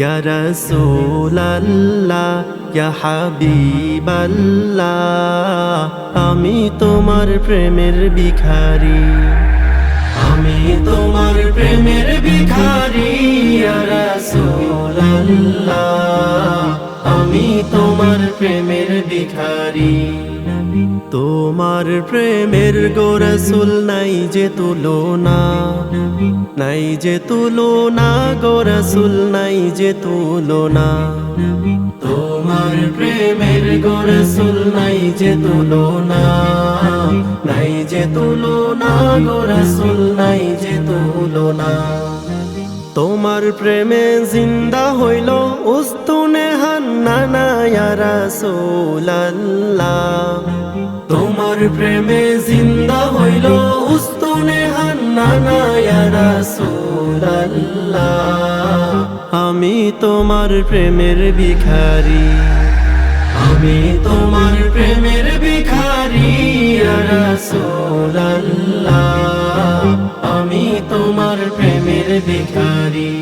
ইয়া রাসূলুল্লাহ ইয়া হাবিবাল্লাহ আমি তোমার প্রেমের ভিখারি। আমি তোমার প্রেমের ভিখারি, ইয়া রাসূলুল্লাহ আমি তোমার প্রেমের ভিখারি। তোমার প্রেমের গোরসুল নাই যে তুলনা, নাই যে তুলনা, গোরসুল নাই যে তুলনা। তোমার প্রেমের গোরসুল নাই যে তুলনা, নাই যে তুলনা, গোরসুল নাই যে তুলনা। তোমার প্রেমে জিন্দা হইল উস্তুনে হান্নানা রাসূলুল্লাহ। তোমার প্রেমে জিন্দা হইল উস্তুনে আমি তোমার প্রেমের ভিখারি। আমি তোমার প্রেমের ভিখারি আমি তোমার প্রেমের ভিখারি।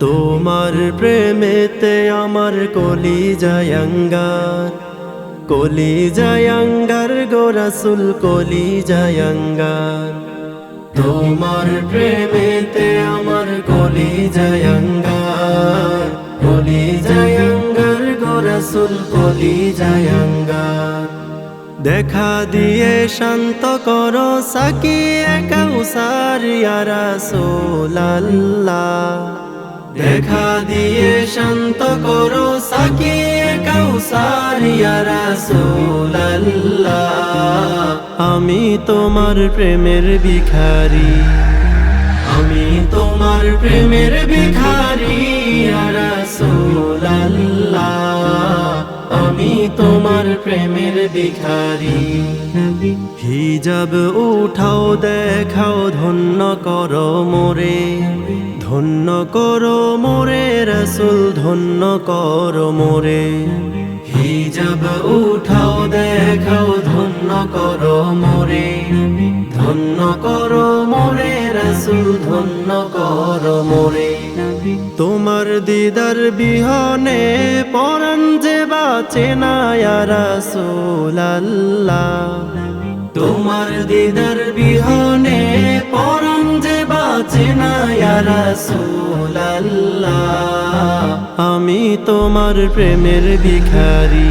তোমার প্রেমেতে আমার কলি জায়ঙ্গার কলি জায়ঙ্গার গোরাসুল কলি জায়ঙ্গার তোমার প্রেমেতে আমার কলি জায়ঙ্গার কলি জায়ঙ্গার গোরাসুল কলি জায়ঙ্গার দেখা দিয়ে শান্ত করো সাকি কাউসার রাসূলুল্লাহ। দেখা দিয়ে শান্ত করো সাকি আমি তোমার প্রেমের ভিখারি। আমি তোমার প্রেমের ভিখারি আমি তোমার প্রেমের ভিখারি। হিজাব উঠাও দেখাও ধন্য করো মোরে। ধন্য করো মোরে রসুল ধন্য করো মোরে। হিজাব উঠাও, দেখাও, ধন্য করো মোরে। ধন্য করো মোরে, রসুল, ধন্য করো মোরে। তোমার দিদার বিহনে পরাণ যে বাঁচে না রাসূলুল্লাহ তোমার দিদার বিহনে পরাণ যে বাঁচে না রাসূলুল্লাহ আমি তোমার প্রেমের ভিখারি।